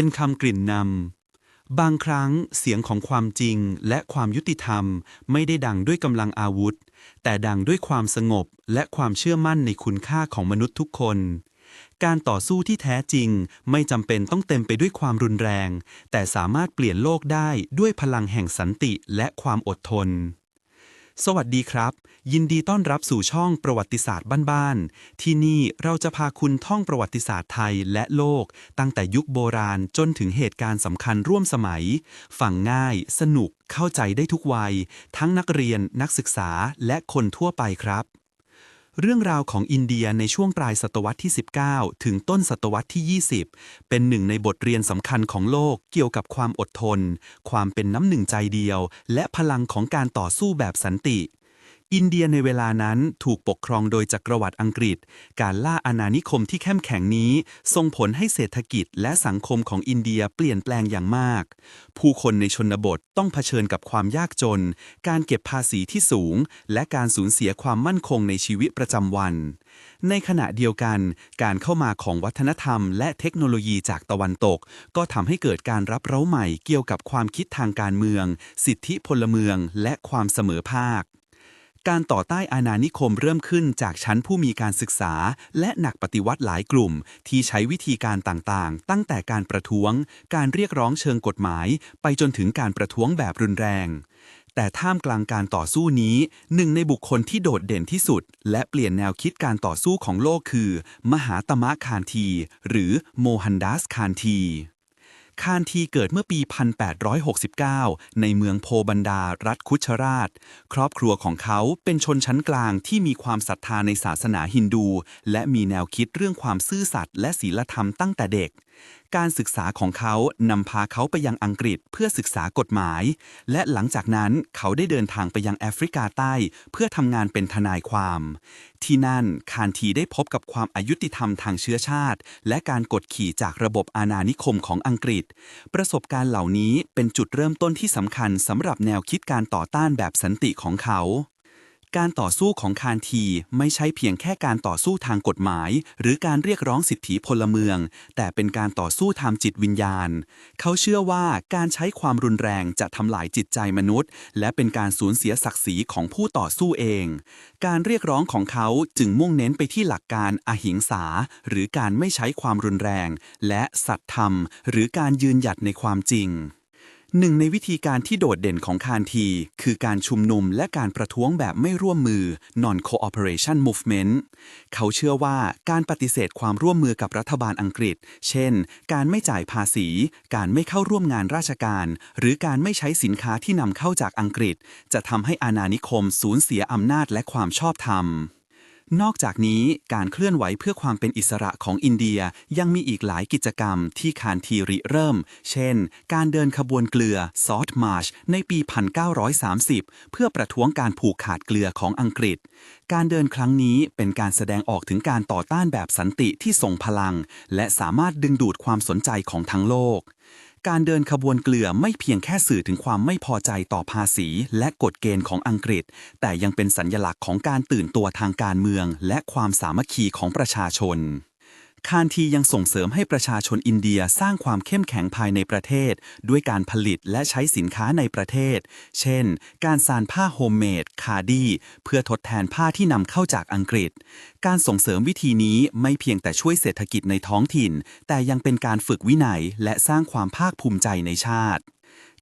เป็นคำกลิ่นนำ บางครั้งเสียงของความจริงและความยุติธรรมไม่ได้ดังด้วยกำลังอาวุธ แต่ดังด้วยความสงบและความเชื่อมั่นในคุณค่าของมนุษย์ทุกคน การต่อสู้ที่แท้จริงไม่จำเป็นต้องเต็มไปด้วยความรุนแรง แต่สามารถเปลี่ยนโลกได้ด้วยพลังแห่งสันติและความอดทน สวัสดีครับ ยินดีต้อนรับสู่ช่องประวัติศาสตร์บ้านๆ ที่นี่เราจะพาคุณท่องประวัติศาสตร์ไทยและโลก ตั้งแต่ยุคโบราณจนถึงเหตุการณ์สำคัญร่วมสมัย ฟังง่าย สนุกเข้าใจได้ทุกวัย ทั้งนักเรียนนักศึกษาและคนทั่วไปครับ เรื่องราวของอินเดียในช่วงปลายศตวรรษที่ 19 ถึงต้นศตวรรษที่ 20 เป็นหนึ่งในบทเรียนสำคัญของโลกเกี่ยวกับความอดทน ความเป็นน้ำหนึ่งใจเดียว และพลังของการต่อสู้แบบสันติ อินเดียในเวลานั้นถูกปกครองโดยจักรวรรดิอังกฤษ การล่าอาณานิคมที่เข้มแข็งนี้ ส่งผลให้เศรษฐกิจและสังคมของอินเดียเปลี่ยนแปลงอย่างมาก ผู้คนในชนบทต้องเผชิญกับความยากจน การเก็บภาษีที่สูง และการสูญเสียความมั่นคงในชีวิตประจำวัน ในขณะเดียวกัน การเข้ามาของวัฒนธรรม และเทคโนโลยีจากตะวันตก ก็ทำให้เกิดการรับเร้าใหม่เกี่ยวกับความคิดทางการเมือง สิทธิพลเมือง และความเสมอภาค การต่อต้านอาณานิคมเริ่มขึ้นจากชั้นผู้มีการศึกษา และหนักปฏิวัติหลายกลุ่ม ที่ใช้วิธีการต่างๆ ตั้งแต่การประท้วง การเรียกร้องเชิงกฎหมาย ไปจนถึงการประท้วงแบบรุนแรง แต่ท่ามกลางการต่อสู้นี้ หนึ่งในบุคคลที่โดดเด่นที่สุด และเปลี่ยนแนวคิดการต่อสู้ของโลกคือ มหาตมะคานที หรือโมฮันดัสคานที คานทีเกิดเมื่อปี 1869 ในเมืองโพบันดา รัฐคุชราช ครอบครัวของเขาเป็นชนชั้นกลางที่มีความศรัทธาในศาสนาฮินดู และมีแนวคิดเรื่องความซื่อสัตย์และศีลธรรมตั้งแต่เด็ก การศึกษาของเขานำพาเขาไปยังอังกฤษเพื่อศึกษากฎหมาย และหลังจากนั้นเขาได้เดินทางไปยังแอฟริกาใต้ เพื่อทำงานเป็นทนายความ ที่นั่นคานทีได้พบกับความอายุติธรรมทางเชื้อชาติ และการกดขี่จากระบบอาณานิคมของอังกฤษ ประสบการณ์เหล่านี้เป็นจุดเริ่มต้นที่สำคัญสำหรับแนวคิดการต่อต้านแบบสันติของเขา การต่อสู้ของคานทีไม่ใช่เพียงแค่การต่อสู้ทางกฎหมาย หรือการเรียกร้องสิทธิพลเมือง แต่เป็นการต่อสู้ทางจิตวิญญาณ เขาเชื่อว่าการใช้ความรุนแรงจะทำลายจิตใจมนุษย์ และเป็นการสูญเสียศักดิ์ศรีของผู้ต่อสู้เอง การเรียกร้องของเขาจึงมุ่งเน้นไปที่หลักการอหิงสา หรือการไม่ใช้ความรุนแรง และสัตธรรม หรือการยืนหยัดในความจริง หนึ่งในวิธีการที่โดดเด่นของคานที คือการชุมนุมและการประท้วงแบบไม่ร่วมมือ non cooperation movement เขาเชื่อว่าการปฏิเสธความร่วมมือกับรัฐบาลอังกฤษ เช่น การไม่จ่ายภาษี การไม่เข้าร่วมงานราชการ หรือการไม่ใช้สินค้าที่นำเข้าจากอังกฤษ จะทำให้อาณานิคมสูญเสียอำนาจและความชอบธรรม นอกจากนี้การเคลื่อนไหวเพื่อความเป็นอิสระของอินเดียยังมีอีกหลายกิจกรรมที่คานทีริเริ่ม เช่น การเดินขบวนเกลือซอ t มาร์ชในปี 1930 เพื่อประท้วงการผูกขาดเกลือของอังกฤษ การเดินครั้งนี้เป็นการแสดงออกถึงการต่อต้านแบบสันติที่ทรงพลัง และสามารถดึงดูดความสนใจของทั้งโลก การเดินขบวนเกลือไม่เพียงแค่สื่อถึงความไม่พอใจต่อภาษีและกฎเกณฑ์ของอังกฤษ แต่ยังเป็นสัญลักษณ์ของการตื่นตัวทางการเมือง และความสามัคคีของประชาชน คานทียังส่งเสริมให้ประชาชนอินเดียสร้างความเข้มแข็งภายในประเทศ ด้วยการผลิตและใช้สินค้าในประเทศ เช่น การสานผ้าโฮมเมดคาดีเพื่อทดแทนผ้าที่นำเข้าจากอังกฤษ การส่งเสริมวิธีนี้ไม่เพียงแต่ช่วยเศรษฐกิจในท้องถิ่น แต่ยังเป็นการฝึกวินัยและสร้างความภาคภูมิใจในชาติ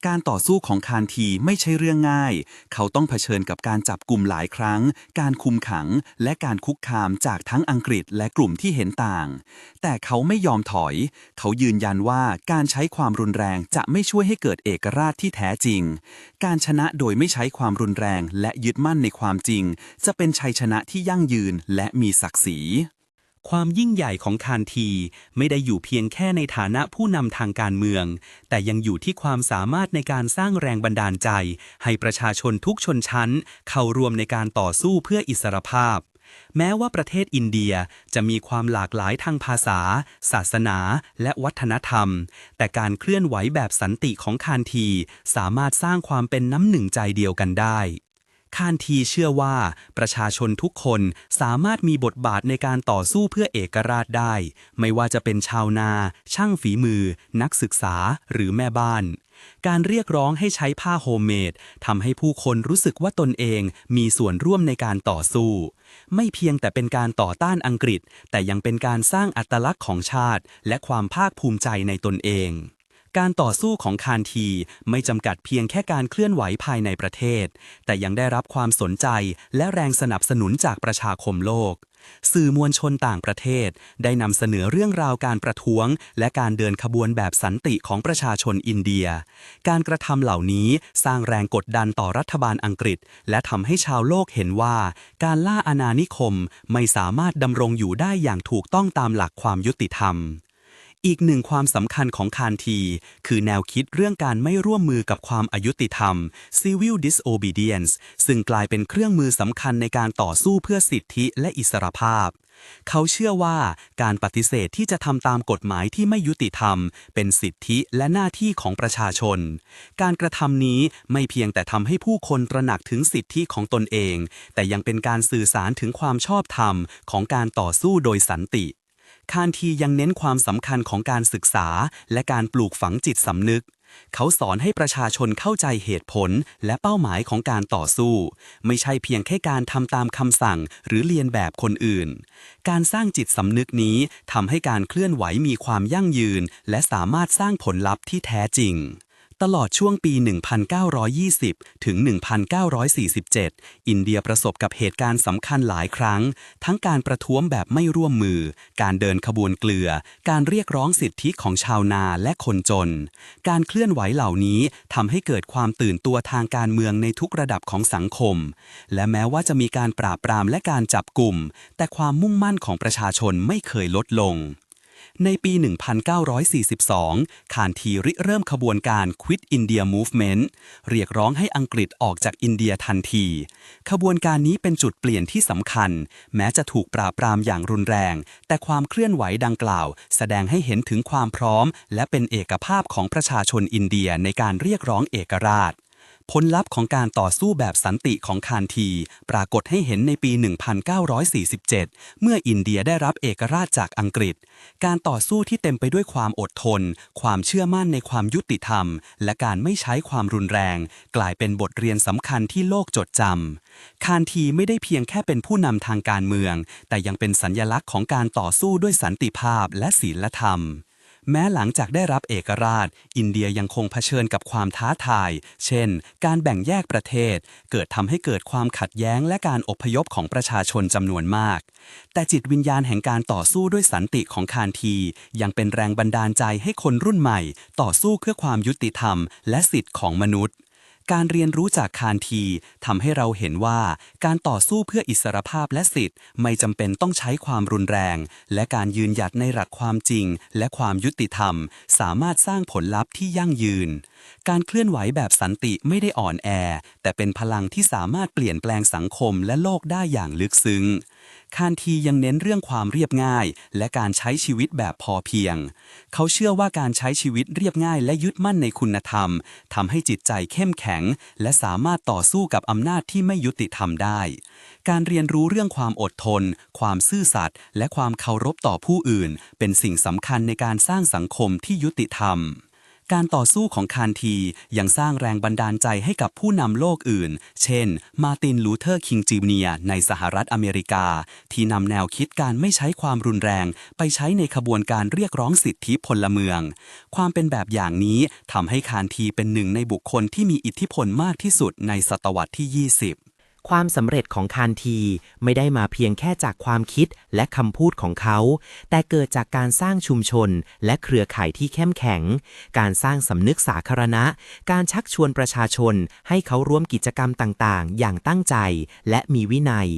การต่อสู้ของคานทีไม่ใช่เรื่องง่าย เขาต้องเผชิญกับการจับกลุ่มหลายครั้ง การคุมขัง และการคุกคามจากทั้งอังกฤษและกลุ่มที่เห็นต่าง แต่เขาไม่ยอมถอย เขายืนยันว่าการใช้ความรุนแรงจะไม่ช่วยให้เกิดเอกราชที่แท้จริง การชนะโดยไม่ใช้ความรุนแรงและยึดมั่นในความจริง จะเป็นชัยชนะที่ยั่งยืนและมีศักดิ์ศรี ความยิ่งใหญ่ของคานทีไม่ได้อยู่เพียงแค่ในฐานะผู้นำทางการเมือง แต่ยังอยู่ที่ความสามารถในการสร้างแรงบันดาลใจ ให้ประชาชนทุกชนชั้น เข้าร่วมในการต่อสู้เพื่ออิสรภาพ แม้ว่าประเทศอินเดียจะมีความหลากหลายทางภาษา ศาสนา และวัฒนธรรม แต่การเคลื่อนไหวแบบสันติของคานที สามารถสร้างความเป็นน้ำหนึ่งใจเดียวกันได้ คานทีเชื่อว่าประชาชนทุกคนสามารถมีบทบาทในการต่อสู้เพื่อเอกราชได้ ไม่ว่าจะเป็นชาวนา ช่างฝีมือ นักศึกษาหรือแม่บ้าน การเรียกร้องให้ใช้ผ้าโฮมเมดทำให้ผู้คนรู้สึกว่าตนเองมีส่วนร่วมในการต่อสู้ ไม่เพียงแต่เป็นการต่อต้านอังกฤษ แต่ยังเป็นการสร้างอัตลักษณ์ของชาติ และความภาคภูมิใจในตนเอง การต่อสู้ของคานทีไม่จำกัดเพียงแค่การเคลื่อนไหวภายในประเทศ แต่ยังได้รับความสนใจและแรงสนับสนุนจากประชาคมโลก สื่อมวลชนต่างประเทศ ได้นำเสนอเรื่องราวการประท้วง และการเดินขบวนแบบสันติของประชาชนอินเดีย การกระทำเหล่านี้สร้างแรงกดดันต่อรัฐบาลอังกฤษ และทำให้ชาวโลกเห็นว่า การล่าอาณานิคมไม่สามารถดำรงอยู่ได้อย่างถูกต้องตามหลักความยุติธรรม อีกหนึ่งความสำคัญของคานที คือแนวคิดเรื่องการไม่ร่วมมือกับความอายุติธรรม civil disobedience ซึ่งกลายเป็นเครื่องมือสำคัญในการต่อสู้เพื่อสิทธิและอิสรภาพ เขาเชื่อว่าการปฏิเสธที่จะทำตามกฎหมายที่ไม่ยุติธรรม เป็นสิทธิและหน้าที่ของประชาชน การกระทำนี้ไม่เพียงแต่ทำให้ผู้คนตระหนักถึงสิทธิของตนเอง แต่ยังเป็นการสื่อสารถึงความชอบธรรมของการต่อสู้โดยสันติ คานทียังเน้นความสำคัญของการศึกษา และการปลูกฝังจิตสำนึก เขาสอนให้ประชาชนเข้าใจเหตุผลและเป้าหมายของการต่อสู้ ไม่ใช่เพียงแค่การทำตามคำสั่งหรือเรียนแบบคนอื่น การสร้างจิตสำนึกนี้ทำให้การเคลื่อนไหวมีความยั่งยืน และสามารถสร้างผลลัพธ์ที่แท้จริง ตลอดช่วงปี 1920 ถึง 1947 อินเดียประสบกับเหตุการณ์สำคัญหลายครั้ง ทั้งการประท้วงแบบไม่ร่วมมือ การเดินขบวนเกลือ การเรียกร้องสิทธิของชาวนาและคนจน การเคลื่อนไหวเหล่านี้ทำให้เกิดความตื่นตัวทางการเมืองในทุกระดับของสังคม และแม้ว่าจะมีการปราบปรามและการจับกลุ่ม แต่ความมุ่งมั่นของประชาชนไม่เคยลดลง ในปี 1942 คานทีริเริ่มขบวนการ Quit India Movement เรียกร้องให้อังกฤษออกจากอินเดียทันที ขบวนการนี้เป็นจุดเปลี่ยนที่สำคัญ แม้จะถูกปราบปรามอย่างรุนแรง แต่ความเคลื่อนไหวดังกล่าว แสดงให้เห็นถึงความพร้อม และเป็นเอกภาพของประชาชนอินเดียในการเรียกร้องเอกราช ผลลัพธ์ของการต่อสู้แบบสันติของคานที ปรากฏให้เห็นในปี 1947 เมื่ออินเดียได้รับเอกราชจากอังกฤษ การต่อสู้ที่เต็มไปด้วยความอดทน ความเชื่อมั่นในความยุติธรรม และการไม่ใช้ความรุนแรง กลายเป็นบทเรียนสำคัญที่โลกจดจำคานทีไม่ได้เพียงแค่เป็นผู้นำทางการเมือง แต่ยังเป็นสัญญลักษณ์ของการต่อสู้ด้วยสันติภาพและศีลธรรม แม้หลังจากได้รับเอกราช อินเดียยังคงเผชิญกับความท้าทาย เช่น การแบ่งแยกประเทศ เกิดทำให้เกิดความขัดแย้งและการอพยพของประชาชนจำนวนมาก แต่จิตวิญญาณแห่งการต่อสู้ด้วยสันติของคานที ยังเป็นแรงบันดาลใจให้คนรุ่นใหม่ ต่อสู้เพื่อความยุติธรรม และสิทธิของมนุษย์ การเรียนรู้จากคานทีทำให้เราเห็นว่าการต่อสู้เพื่ออิสรภาพและสิทธิ์ไม่จำเป็นต้องใช้ความรุนแรง และการยืนหยัดในหลักความจริง และความยุติธรรม สามารถสร้างผลลัพธ์ที่ยั่งยืน การเคลื่อนไหวแบบสันติไม่ได้อ่อนแอ แต่เป็นพลังที่สามารถเปลี่ยนแปลงสังคมและโลกได้อย่างลึกซึ้ง คานทียังเน้นเรื่องความเรียบง่าย และการใช้ชีวิตแบบพอเพียง เขาเชื่อว่าการใช้ชีวิตเรียบง่ายและยึดมั่นในคุณธรรมทำให้จิตใจเข้มแข็ง และสามารถต่อสู้กับอำนาจที่ไม่ยุติธรรมได้ การเรียนรู้เรื่องความอดทน ความซื่อสัตย์และความเคารพต่อผู้อื่น เป็นสิ่งสำคัญในการสร้างสังคมที่ยุติธรรม การต่อสู้ของคานทียังสร้างแรงบันดาลใจให้กับผู้นำโลกอื่น เช่น มาตินลูเทอร์คิงจีเนียในสหรัฐอเมริกา ที่นำแนวคิดการไม่ใช้ความรุนแรง ไปใช้ในขบวนการเรียกร้องสิทธิพลเมือง ความเป็นแบบอย่างนี้ทำให้คานทีเป็นหนึ่งในบุคคลที่มีอิทธิพลมากที่สุดในศตวรรษที่ 20 ความสำเร็จของคานทีไม่ได้มาเพียงแค่จากความคิดและคำพูดของเขา แต่เกิดจากการสร้างชุมชนและเครือข่ายที่เข้มแข็ง การสร้างสำนึกสาธารณะ การชักชวนประชาชน ให้เขาร่วมกิจกรรมต่างๆ อย่างตั้งใจ และมีวินัย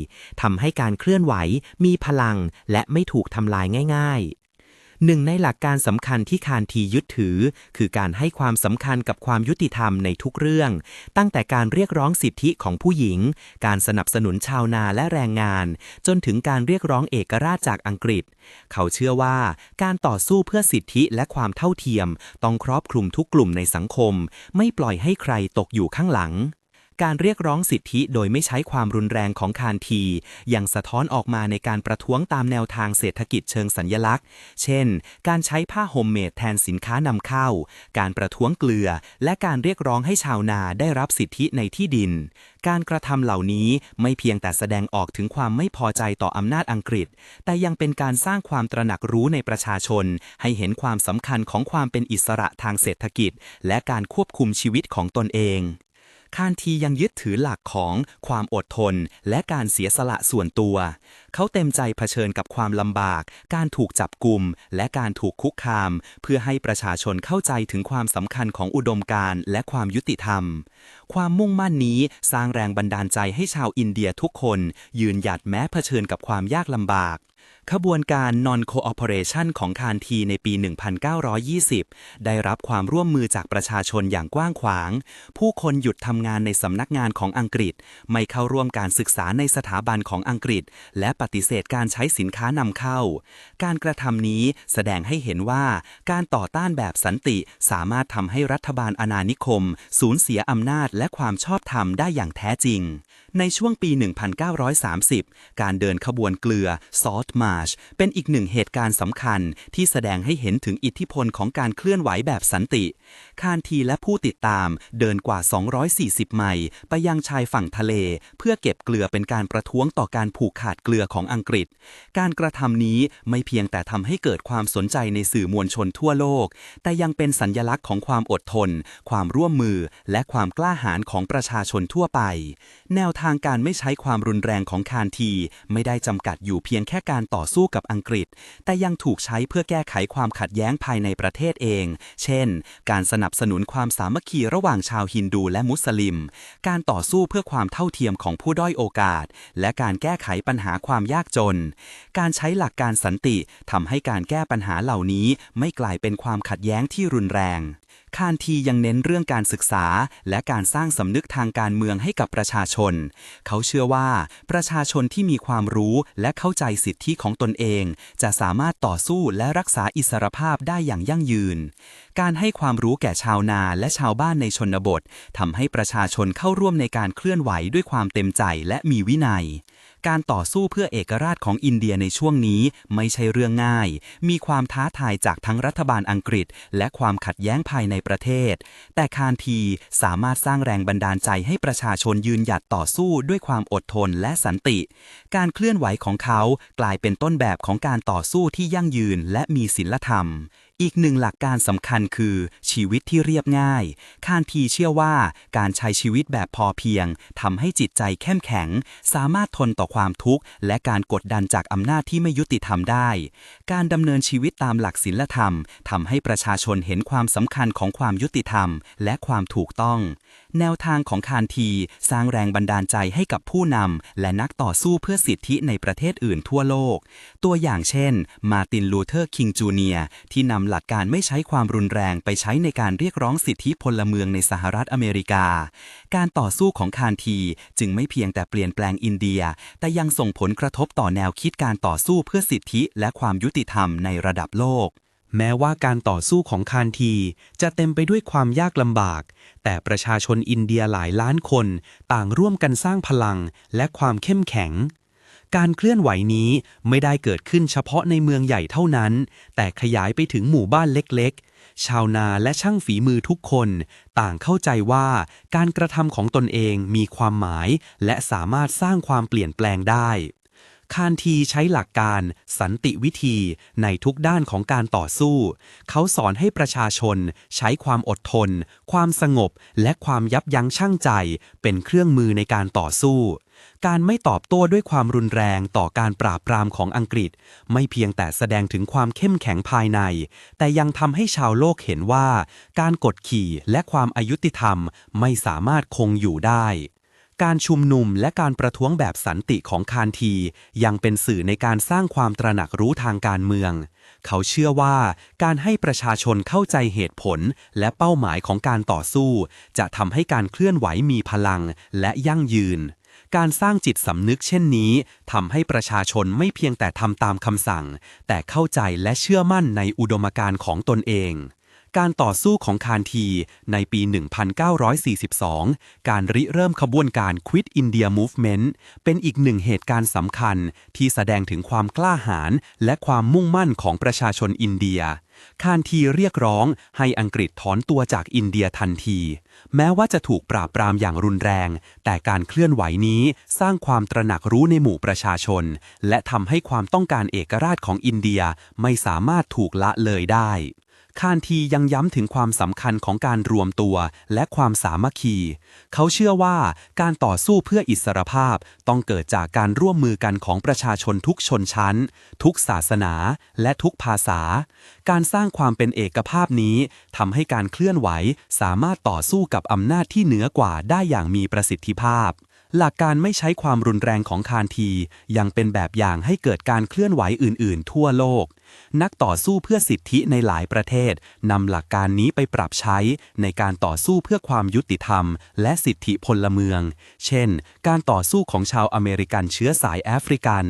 ทำให้การเคลื่อนไหว มีพลัง และไม่ถูกทำลายง่าย ๆ หนึ่งในหลักการสำคัญที่คานทียึดถือ คือการให้ความสำคัญกับความยุติธรรมในทุกเรื่อง ตั้งแต่การเรียกร้องสิทธิของผู้หญิง การสนับสนุนชาวนาและแรงงาน จนถึงการเรียกร้องเอกราชจากอังกฤษ เขาเชื่อว่า การต่อสู้เพื่อสิทธิและความเท่าเทียม ต้องครอบคลุมทุกกลุ่มในสังคม ไม่ปล่อยให้ใครตกอยู่ข้างหลัง การเรียกร้องสิทธิโดยไม่ใช้ความรุนแรงของคานที ยังสะท้อนออกมาในการประท้วงตามแนวทางเศรษฐกิจเชิงสัญญลักษณ์ เช่น การใช้ผ้าโฮมเมดแทนสินค้านำเข้า การประท้วงเกลือ และการเรียกร้องให้ชาวนาได้รับสิทธิในที่ดิน การกระทำเหล่านี้ไม่เพียงแต่แสดงออกถึงความไม่พอใจต่ออำนาจอังกฤษ แต่ยังเป็นการสร้างความตระหนักรู้ในประชาชน ให้เห็นความสำคัญของความเป็นอิสระทางเศรษฐกิจ และการควบคุมชีวิตของตนเอง คานทียังยึดถือหลักของความอดทนและการเสียสละส่วนตัว เขาเต็มใจเผชิญกับความลำบาก การถูกจับกลุ่ม และการถูกคุกคาม เพื่อให้ประชาชนเข้าใจถึงความสำคัญของอุดมการณ์และความยุติธรรม ความมุ่งมั่นนี้สร้างแรงบันดาลใจให้ชาวอินเดียทุกคน ยืนหยัดแม้เผชิญกับความยากลำบาก ขบวนการ Non-Cooperation ของคานทีในปี 1920 ได้รับความร่วมมือจากประชาชนอย่างกว้างขวาง ผู้คนหยุดทำงานในสำนักงานของอังกฤษ ไม่เข้าร่วมการศึกษาในสถาบันของอังกฤษ และปฏิเสธการใช้สินค้านำเข้า การกระทำนี้แสดงให้เห็นว่าการต่อต้านแบบสันติสามารถทำให้รัฐบาลอาณานิคม สูญเสียอำนาจและความชอบธรรมได้อย่างแท้จริง ในช่วงปี 1930 การเดินขบวนเกลือซอสมา Salt March เป็นอีกหนึ่งเหตุการณ์สำคัญที่แสดงให้เห็นถึงอิทธิพลของการเคลื่อนไหวแบบสันติ คานทีและผู้ติดตามเดินกว่า 240 ไมล์ไปยังชายฝั่งทะเล เพื่อเก็บเกลือเป็นการประท้วงต่อการผูกขาดเกลือของอังกฤษ การกระทำนี้ไม่เพียงแต่ทำให้เกิดความสนใจในสื่อมวลชนทั่วโลก แต่ยังเป็นสัญญลักษณ์ของความอดทน ความร่วมมือ และความกล้าหาญของประชาชนทั่วไป แนวทางการไม่ใช้ความรุนแรงของคานที ไม่ได้จำกัดอยู่เพียงแค่การต่อสู้กับอังกฤษ แต่ยังถูกใช้เพื่อแก้ไขความขัดแย้งภายในประเทศเอง เช่น การสนับสนุนความสามัคคีระหว่างชาวฮินดูและมุสลิม การต่อสู้เพื่อความเท่าเทียมของผู้ด้อยโอกาส และการแก้ไขปัญหาความยากจน การใช้หลักการสันติทำให้การแก้ปัญหาเหล่านี้ไม่กลายเป็นความขัดแย้งที่รุนแรง คานทียังเน้นเรื่องการศึกษา และการสร้างสำนึกทางการเมืองให้กับประชาชน เขาเชื่อว่า ประชาชนที่มีความรู้และเข้าใจสิทธิของตนเอง จะสามารถต่อสู้และรักษาอิสรภาพได้อย่างยั่งยืน การให้ความรู้แก่ชาวนาและชาวบ้านในชนบททำให้ประชาชนเข้าร่วมในการเคลื่อนไหวด้วยความเต็มใจและมีวินัย การต่อสู้เพื่อเอกราชของอินเดียในช่วงนี้ไม่ใช่เรื่องง่าย มีความท้าทายจากทั้งรัฐบาลอังกฤษ และความขัดแย้งภายในประเทศ แต่คานทีสามารถสร้างแรงบันดาลใจให้ประชาชนยืนหยัดต่อสู้ด้วยความอดทนและสันติ การเคลื่อนไหวของเขากลายเป็นต้นแบบของการต่อสู้ที่ยั่งยืนและมีศีลธรรม อีกหนึ่งหลักการสำคัญคือ ชีวิตที่เรียบง่ายคานพีเชื่อว่าการใช้ชีวิตแบบพอเพียงทำให้จิตใจเข้มแข็ง สามารถทนต่อความทุกข์ และการกดดันจากอำนาจที่ไม่ยุติธรรมได้ การดำเนินชีวิตตามหลักศีลธรรมทำให้ประชาชนเห็นความสำคัญของความยุติธรรม และความถูกต้องแนวทางของคานที สร้างแรงบันดาลใจให้กับผู้นำและนักต่อสู้เพื่อสิทธิในประเทศอื่นทั่วโลก ตัวอย่างเช่น มาตินลูเทอร์คิงจูเนียร์ที่นำหลักการไม่ใช้ความรุนแรงไปใช้ในการเรียกร้องสิทธิพลเมืองในสหรัฐอเมริกา การต่อสู้ของคานทีจึงไม่เพียงแต่เปลี่ยนแปลงอินเดีย แต่ยังส่งผลกระทบต่อแนวคิดการต่อสู้เพื่อสิทธิและความยุติธรรมในระดับโลก แม้ว่าการต่อสู้ของคานทีจะเต็มไปด้วยความยากลำบาก แต่ประชาชนอินเดียหลายล้านคนต่างร่วมกันสร้างพลังและความเข้มแข็ง การเคลื่อนไหวนี้ไม่ได้เกิดขึ้นเฉพาะในเมืองใหญ่เท่านั้น แต่ขยายไปถึงหมู่บ้านเล็กๆ ชาวนาและช่างฝีมือทุกคน ต่างเข้าใจว่าการกระทำของตนเองมีความหมาย และสามารถสร้างความเปลี่ยนแปลงได้ คานทีใช้หลักการสันติวิธีในทุกด้านของการต่อสู้ เขาสอนให้ประชาชนใช้ความอดทน ความสงบ และความยับยั้งชั่งใจ เป็นเครื่องมือในการต่อสู้ การไม่ตอบโต้ด้วยความรุนแรงต่อการปราบปรามของอังกฤษ ไม่เพียงแต่แสดงถึงความเข้มแข็งภายใน แต่ยังทำให้ชาวโลกเห็นว่า การกดขี่และความอายุติธรรมไม่สามารถคงอยู่ได้ การชุมนุมและการประท้วงแบบสันติของคานที ยังเป็นสื่อในการสร้างความตระหนักรู้ทางการเมือง เขาเชื่อว่าการให้ประชาชนเข้าใจเหตุผลและเป้าหมายของการต่อสู้ จะทำให้การเคลื่อนไหวมีพลังและยั่งยืน การสร้างจิตสำนึกเช่นนี้ทำให้ประชาชนไม่เพียงแต่ทำตามคำสั่ง แต่เข้าใจและเชื่อมั่นในอุดมการณ์ของตนเอง การต่อสู้ของคานทีในปี 1942 การริเริ่มขบวนการ Quit India Movement เป็นอีกหนึ่งเหตุการณ์สำคัญที่แสดงถึงความกล้าหาญและความมุ่งมั่นของประชาชนอินเดีย คานทีเรียกร้องให้อังกฤษถอนตัวจากอินเดียทันที แม้ว่าจะถูกปราบปรามอย่างรุนแรง แต่การเคลื่อนไหวนี้สร้างความตระหนักรู้ในหมู่ประชาชน และทำให้ความต้องการเอกราชของอินเดียไม่สามารถถูกละเลยได้ คานทียังย้ำถึงความสำคัญของการรวมตัวและความสามัคคี เขาเชื่อว่าการต่อสู้เพื่ออิสรภาพต้องเกิดจากการร่วมมือกันของประชาชนทุกชนชั้น ทุกศาสนา และทุกภาษา การสร้างความเป็นเอกภาพนี้ทำให้การเคลื่อนไหวสามารถต่อสู้กับอำนาจที่เหนือกว่าได้อย่างมีประสิทธิภาพหลักการไม่ใช้ความรุนแรงของคานที ยังเป็นแบบอย่างให้เกิดการเคลื่อนไหวอื่น ๆ ทั่วโลก นักต่อสู้เพื่อสิทธิในหลายประเทศนำหลักการนี้ไปปรับใช้ในการต่อสู้เพื่อความยุติธรรม และสิทธิพลเมือง เช่น การต่อสู้ของชาวอเมริกันเชื้อสายแอฟริกัน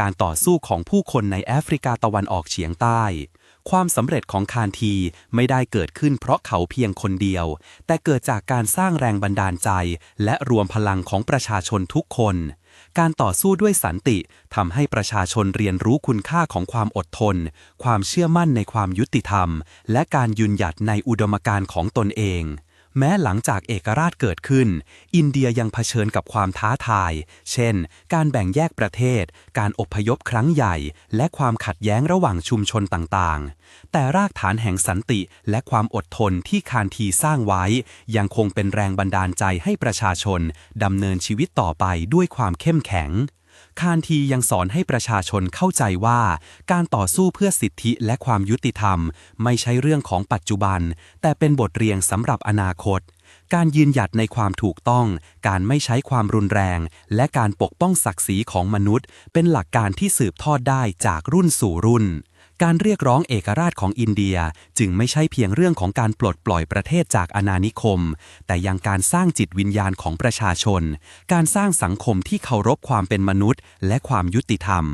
การต่อสู้ของผู้คนในแอฟริกาตะวันออกเฉียงใต้ความสำเร็จของคานทีไม่ได้เกิดขึ้นเพราะเขาเพียงคนเดียว แต่เกิดจากการสร้างแรงบันดาลใจ และรวมพลังของประชาชนทุกคน การต่อสู้ด้วยสันติทำให้ประชาชนเรียนรู้คุณค่าของความอดทน ความเชื่อมั่นในความยุติธรรม และการยืนหยัดในอุดมการณ์ของตนเอง แม้หลังจากเอกราชเกิดขึ้น อินเดียยังเผชิญกับความท้าทาย เช่น การแบ่งแยกประเทศ การอพยพครั้งใหญ่ และความขัดแย้งระหว่างชุมชนต่างๆ แต่รากฐานแห่งสันติและความอดทนที่คานทีสร้างไว้ ยังคงเป็นแรงบันดาลใจให้ประชาชนดำเนินชีวิตต่อไปด้วยความเข้มแข็ง คานทียังสอนให้ประชาชนเข้าใจว่า การต่อสู้เพื่อสิทธิและความยุติธรรม ไม่ใช่เรื่องของปัจจุบัน แต่เป็นบทเรียนสำหรับอนาคต การยืนหยัดในความถูกต้อง การไม่ใช้ความรุนแรง และการปกป้องศักดิ์ศรีของมนุษย์ เป็นหลักการที่สืบทอดได้จากรุ่นสู่รุ่น การเรียกร้องเอกราชของอินเดียจึงไม่ใช่เพียงเรื่องของการปลดปล่อยประเทศจากอาณานิคม แต่ยังการสร้างจิตวิญญาณของประชาชน การสร้างสังคมที่เคารพความเป็นมนุษย์ และความยุติธรรม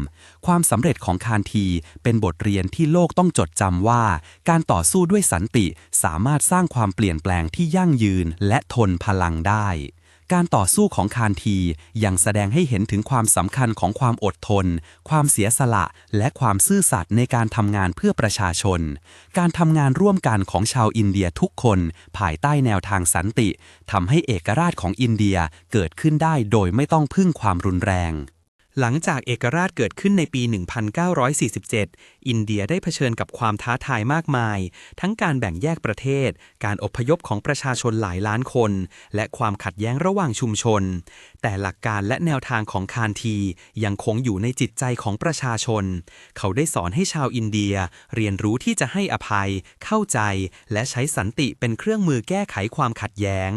ความสำเร็จของคานทีเป็นบทเรียนที่โลกต้องจดจำว่า การต่อสู้ด้วยสันติสามารถสร้างความเปลี่ยนแปลงที่ยั่งยืนและทนพลังได้ การต่อสู้ของคานทียังแสดงให้เห็นถึงความสำคัญของความอดทน ความเสียสละ และความซื่อสัตย์ในการทำงานเพื่อประชาชน การทำงานร่วมกันของชาวอินเดียทุกคน ภายใต้แนวทางสันติทำให้เอกราชของอินเดียเกิดขึ้นได้โดยไม่ต้องพึ่งความรุนแรง หลังจากเอกราชเกิดขึ้นในปี 1947 อินเดียได้เผชิญกับความท้าทายมากมาย ทั้งการแบ่งแยกประเทศ การอพยพของประชาชนหลายล้านคน และความขัดแย้งระหว่างชุมชน แต่หลักการและแนวทางของคานทียังคงอยู่ในจิตใจของประชาชน เขาได้สอนให้ชาวอินเดียเรียนรู้ที่จะให้อภัย เข้าใจ และใช้สันติเป็นเครื่องมือแก้ไขความขัดแย้ง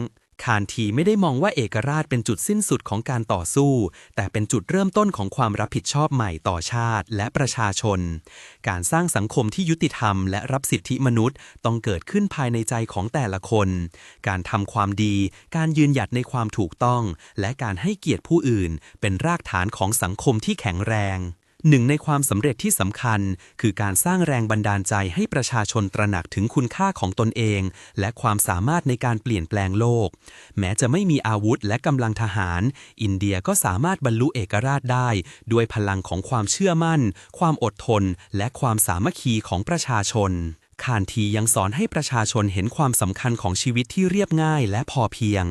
คานทีไม่ได้มองว่าเอกราชเป็นจุดสิ้นสุดของการต่อสู้ แต่เป็นจุดเริ่มต้นของความรับผิดชอบใหม่ต่อชาติและประชาชน การสร้างสังคมที่ยุติธรรมและรับสิทธิมนุษย์ ต้องเกิดขึ้นภายในใจของแต่ละคน การทำความดี การยืนหยัดในความถูกต้อง และการให้เกียรติผู้อื่น เป็นรากฐานของสังคมที่แข็งแรง หนึ่งในความสำเร็จที่สำคัญ คือการสร้างแรงบันดาลใจให้ประชาชนตระหนักถึงคุณค่าของตนเอง และความสามารถในการเปลี่ยนแปลงโลก แม้จะไม่มีอาวุธและกำลังทหาร อินเดียก็สามารถบรรลุเอกราชได้ ด้วยพลังของความเชื่อมั่น ความอดทน และความสามัคคีของประชาชน คานทียังสอนให้ประชาชนเห็นความสำคัญของชีวิตที่เรียบง่ายและพอเพียง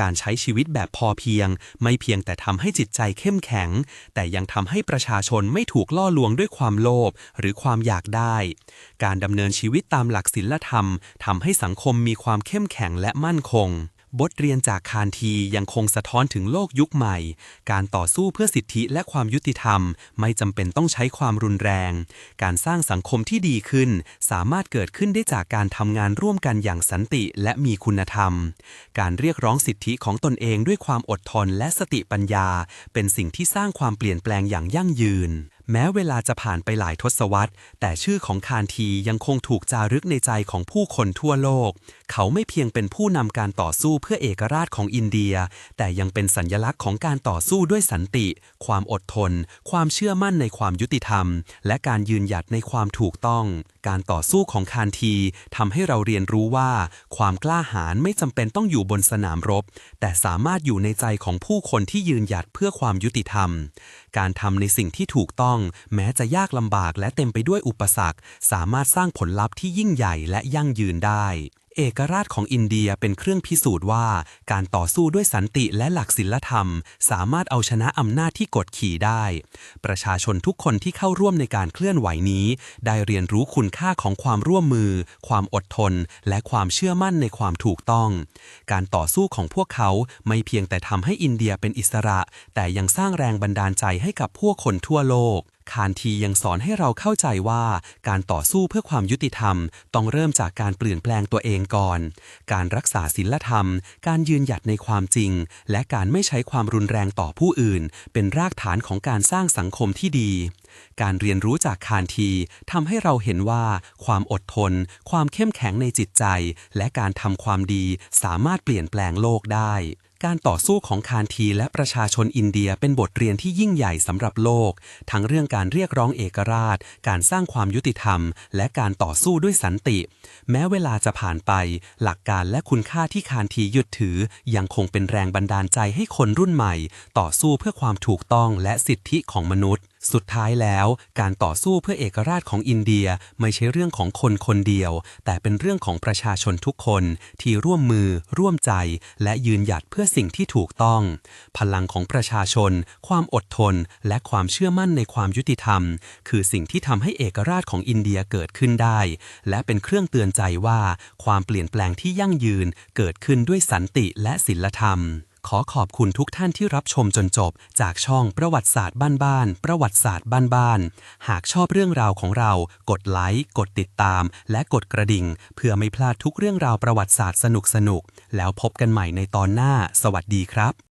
การใช้ชีวิตแบบพอเพียง ไม่เพียงแต่ทำให้จิตใจเข้มแข็ง แต่ยังทำให้ประชาชนไม่ถูกล่อลวงด้วยความโลภหรือความอยากได้ การดำเนินชีวิตตามหลักศีลธรรมทำให้สังคมมีความเข้มแข็งและมั่นคง บทเรียนจากคานทียังคงสะท้อนถึงโลกยุคใหม่ การต่อสู้เพื่อสิทธิและความยุติธรรม ไม่จำเป็นต้องใช้ความรุนแรง การสร้างสังคมที่ดีขึ้น สามารถเกิดขึ้นได้จากการทำงานร่วมกันอย่างสันติและมีคุณธรรม การเรียกร้องสิทธิของตนเองด้วยความอดทนและสติปัญญา เป็นสิ่งที่สร้างความเปลี่ยนแปลงอย่างยั่งยืน แม้เวลาจะผ่านไปหลายทศวรรษ แต่ชื่อของคานทียังคงถูกจารึกในใจของผู้คนทั่วโลก เขาไม่เพียงเป็นผู้นำการต่อสู้เพื่อเอกราชของอินเดีย แต่ยังเป็นสัญญลักษณ์ของการต่อสู้ด้วยสันติ ความอดทน ความเชื่อมั่นในความยุติธรรม และการยืนหยัดในความถูกต้องการต่อสู้ของคานทีทำให้เราเรียนรู้ว่า ความกล้าหาญไม่จำเป็นต้องอยู่บนสนามรบ แต่สามารถอยู่ในใจของผู้คนที่ยืนหยัดเพื่อความยุติธรรม การทำในสิ่งที่ถูกต้อง แม้จะยากลำบากและเต็มไปด้วยอุปสรรค สามารถสร้างผลลัพธ์ที่ยิ่งใหญ่และยั่งยืนได้ เอกราชของอินเดียเป็นเครื่องพิสูจน์ว่า การต่อสู้ด้วยสันติและหลักศีลธรรม สามารถเอาชนะอำนาจที่กดขี่ได้ ประชาชนทุกคนที่เข้าร่วมในการเคลื่อนไหวนี้ ได้เรียนรู้คุณค่าของความร่วมมือ ความอดทน และความเชื่อมั่นในความถูกต้อง การต่อสู้ของพวกเขาไม่เพียงแต่ทำให้อินเดียเป็นอิสระ แต่ยังสร้างแรงบันดาลใจให้กับผู้คนทั่วโลก คานทียังสอนให้เราเข้าใจว่าการต่อสู้เพื่อความยุติธรรม ต้องเริ่มจากการเปลี่ยนแปลงตัวเองก่อน การรักษาศีลธรรม การยืนหยัดในความจริง และการไม่ใช้ความรุนแรงต่อผู้อื่น เป็นรากฐานของการสร้างสังคมที่ดี การเรียนรู้จากคานทีทำให้เราเห็นว่า ความอดทน ความเข้มแข็งในจิตใจ และการทำความดีสามารถเปลี่ยนแปลงโลกได้ การต่อสู้ของคานทีและประชาชนอินเดียเป็นบทเรียนที่ยิ่งใหญ่สำหรับโลก ทั้งเรื่องการเรียกร้องเอกราช การสร้างความยุติธรรม และการต่อสู้ด้วยสันติ แม้เวลาจะผ่านไป หลักการและคุณค่าที่คานทียึดถือ ยังคงเป็นแรงบันดาลใจให้คนรุ่นใหม่ ต่อสู้เพื่อความถูกต้องและสิทธิของมนุษย์ สุดท้ายแล้วการต่อสู้เพื่อเอกราชของอินเดียไม่ใช่เรื่องของคนคนเดียว แต่เป็นเรื่องของประชาชนทุกคนที่ร่วมมือ ร่วมใจ และยืนหยัดเพื่อสิ่งที่ถูกต้อง พลังของประชาชน ความอดทน และความเชื่อมั่นในความยุติธรรม คือสิ่งที่ทำให้เอกราชของอินเดียเกิดขึ้นได้ และเป็นเครื่องเตือนใจว่า ความเปลี่ยนแปลงที่ยั่งยืน เกิดขึ้นด้วยสันติและศีลธรรม ขอขอบคุณทุกท่านที่รับชมจนจบ จากช่องประวัติศาสตร์บ้านๆ ประวัติศาสตร์บ้านๆ หากชอบเรื่องราวของเรา กดไลค์ กดติดตาม และกดกระดิ่ง เพื่อไม่พลาดทุกเรื่องราวประวัติศาสตร์สนุกๆ แล้วพบกันใหม่ในตอนหน้า สวัสดีครับ